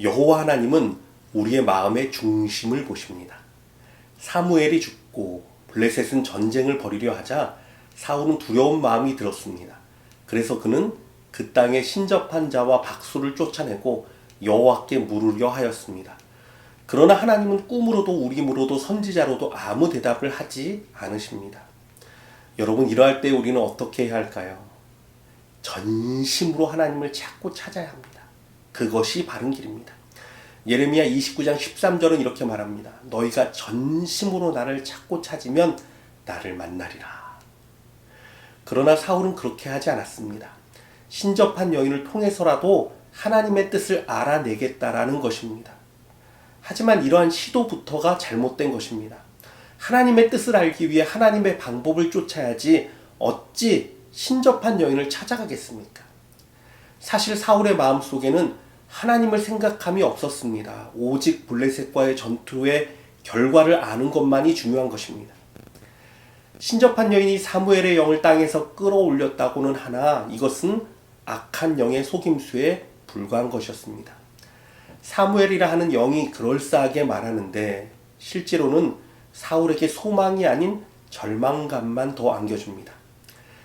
여호와 하나님은 우리의 마음의 중심을 보십니다. 사무엘이 죽고 블레셋은 전쟁을 벌이려 하자 사울은 두려운 마음이 들었습니다. 그래서 그는 그 땅에 신접한 자와 박수를 쫓아내고 여호와께 물으려 하였습니다. 그러나 하나님은 꿈으로도 우림으로도 선지자로도 아무 대답을 하지 않으십니다. 여러분 이러할 때 우리는 어떻게 해야 할까요? 전심으로 하나님을 찾고 찾아야 합니다. 그것이 바른 길입니다. 예레미야 29장 13절은 이렇게 말합니다. 너희가 전심으로 나를 찾고 찾으면 나를 만나리라. 그러나 사울은 그렇게 하지 않았습니다. 신접한 여인을 통해서라도 하나님의 뜻을 알아내겠다라는 것입니다. 하지만 이러한 시도부터가 잘못된 것입니다. 하나님의 뜻을 알기 위해 하나님의 방법을 쫓아야지 어찌 신접한 여인을 찾아가겠습니까? 사실 사울의 마음 속에는 하나님을 생각함이 없었습니다. 오직 블레셋과의 전투의 결과를 아는 것만이 중요한 것입니다. 신접한 여인이 사무엘의 영을 땅에서 끌어올렸다고는 하나 이것은 악한 영의 속임수에 불과한 것이었습니다. 사무엘이라 하는 영이 그럴싸하게 말하는데 실제로는 사울에게 소망이 아닌 절망감만 더 안겨줍니다.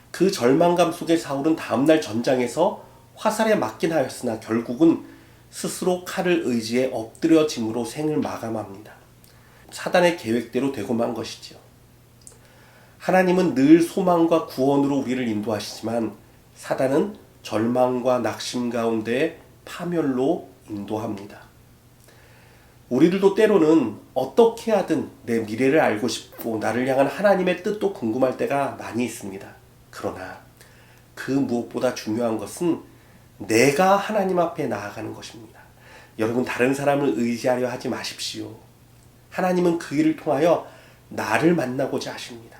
그 절망감 속에 사울은 다음날 전장에서 화살에 맞긴 하였으나 결국은 스스로 칼을 의지해 엎드려짐으로 생을 마감합니다. 사단의 계획대로 되고만 것이지요. 하나님은 늘 소망과 구원으로 우리를 인도하시지만 사단은 절망과 낙심 가운데 파멸로 인도합니다. 우리들도 때로는 어떻게 하든 내 미래를 알고 싶고 나를 향한 하나님의 뜻도 궁금할 때가 많이 있습니다. 그러나 그 무엇보다 중요한 것은 내가 하나님 앞에 나아가는 것입니다. 여러분 다른 사람을 의지하려 하지 마십시오. 하나님은 그 일을 통하여 나를 만나고자 하십니다.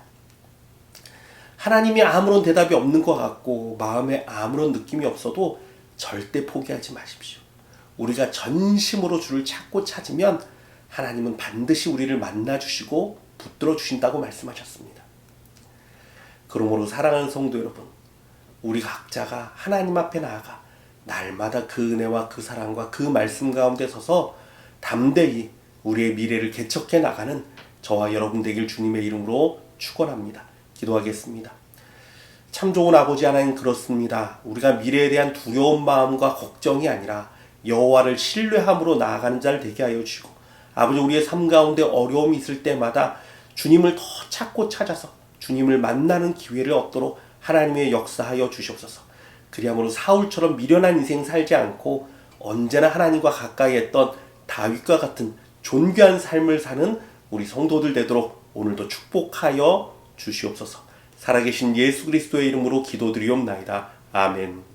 하나님이 아무런 대답이 없는 것 같고 마음에 아무런 느낌이 없어도 절대 포기하지 마십시오. 우리가 전심으로 주를 찾고 찾으면 하나님은 반드시 우리를 만나 주시고 붙들어 주신다고 말씀하셨습니다. 그러므로 사랑하는 성도 여러분, 우리 각자가 하나님 앞에 나아가 날마다 그 은혜와 그 사랑과 그 말씀 가운데 서서 담대히 우리의 미래를 개척해 나가는 저와 여러분 되길 주님의 이름으로 축원합니다. 기도하겠습니다. 참 좋은 아버지 하나님 그렇습니다. 우리가 미래에 대한 두려운 마음과 걱정이 아니라 여호와를 신뢰함으로 나아가는 자를 되게 하여 주시고 아버지 우리의 삶 가운데 어려움이 있을 때마다 주님을 더 찾고 찾아서 주님을 만나는 기회를 얻도록 하나님의 역사하여 주시옵소서. 그리함으로 사울처럼 미련한 인생 살지 않고 언제나 하나님과 가까이 했던 다윗과 같은 존귀한 삶을 사는 우리 성도들 되도록 오늘도 축복하여 주시옵소서. 살아계신 예수 그리스도의 이름으로 기도드리옵나이다. 아멘.